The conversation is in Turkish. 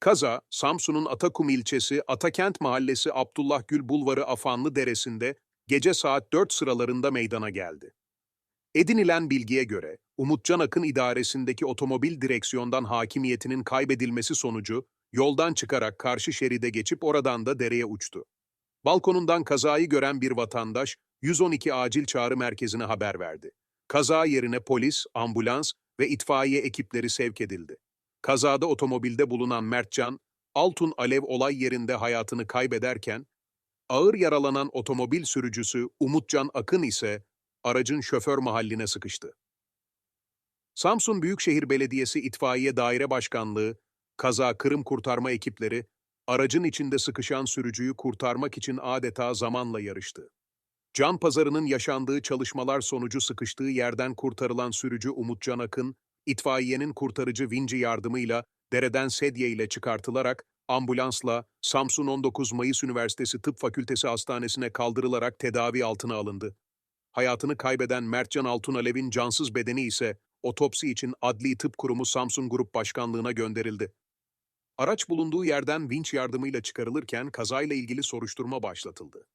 Kaza, Samsun'un Atakum ilçesi Atakent Mahallesi Abdullah Gül Bulvarı Afanlı Deresi'nde gece saat 4 sıralarında meydana geldi. Edinilen bilgiye göre, Umutcan Akın idaresindeki otomobil direksiyondan hakimiyetinin kaybedilmesi sonucu yoldan çıkarak karşı şeride geçip oradan da dereye uçtu. Balkonundan kazayı gören bir vatandaş 112 acil çağrı merkezine haber verdi. Kaza yerine polis, ambulans ve itfaiye ekipleri sevk edildi. Kazada otomobilde bulunan Mertcan, Altun Alev olay yerinde hayatını kaybederken, ağır yaralanan otomobil sürücüsü Umutcan Akın ise aracın şoför mahalline sıkıştı. Samsun Büyükşehir Belediyesi İtfaiye Daire Başkanlığı, kaza kırım kurtarma ekipleri, aracın içinde sıkışan sürücüyü kurtarmak için adeta zamanla yarıştı. Can pazarının yaşandığı çalışmalar sonucu sıkıştığı yerden kurtarılan sürücü Umutcan Akın, itfaiyenin kurtarıcı vinci yardımıyla dereden sedye ile çıkartılarak ambulansla Samsun 19 Mayıs Üniversitesi Tıp Fakültesi Hastanesi'ne kaldırılarak tedavi altına alındı. Hayatını kaybeden Mertcan Altunalev'in cansız bedeni ise otopsi için Adli Tıp Kurumu Samsun Grup Başkanlığı'na gönderildi. Araç bulunduğu yerden vinç yardımıyla çıkarılırken kazayla ilgili soruşturma başlatıldı.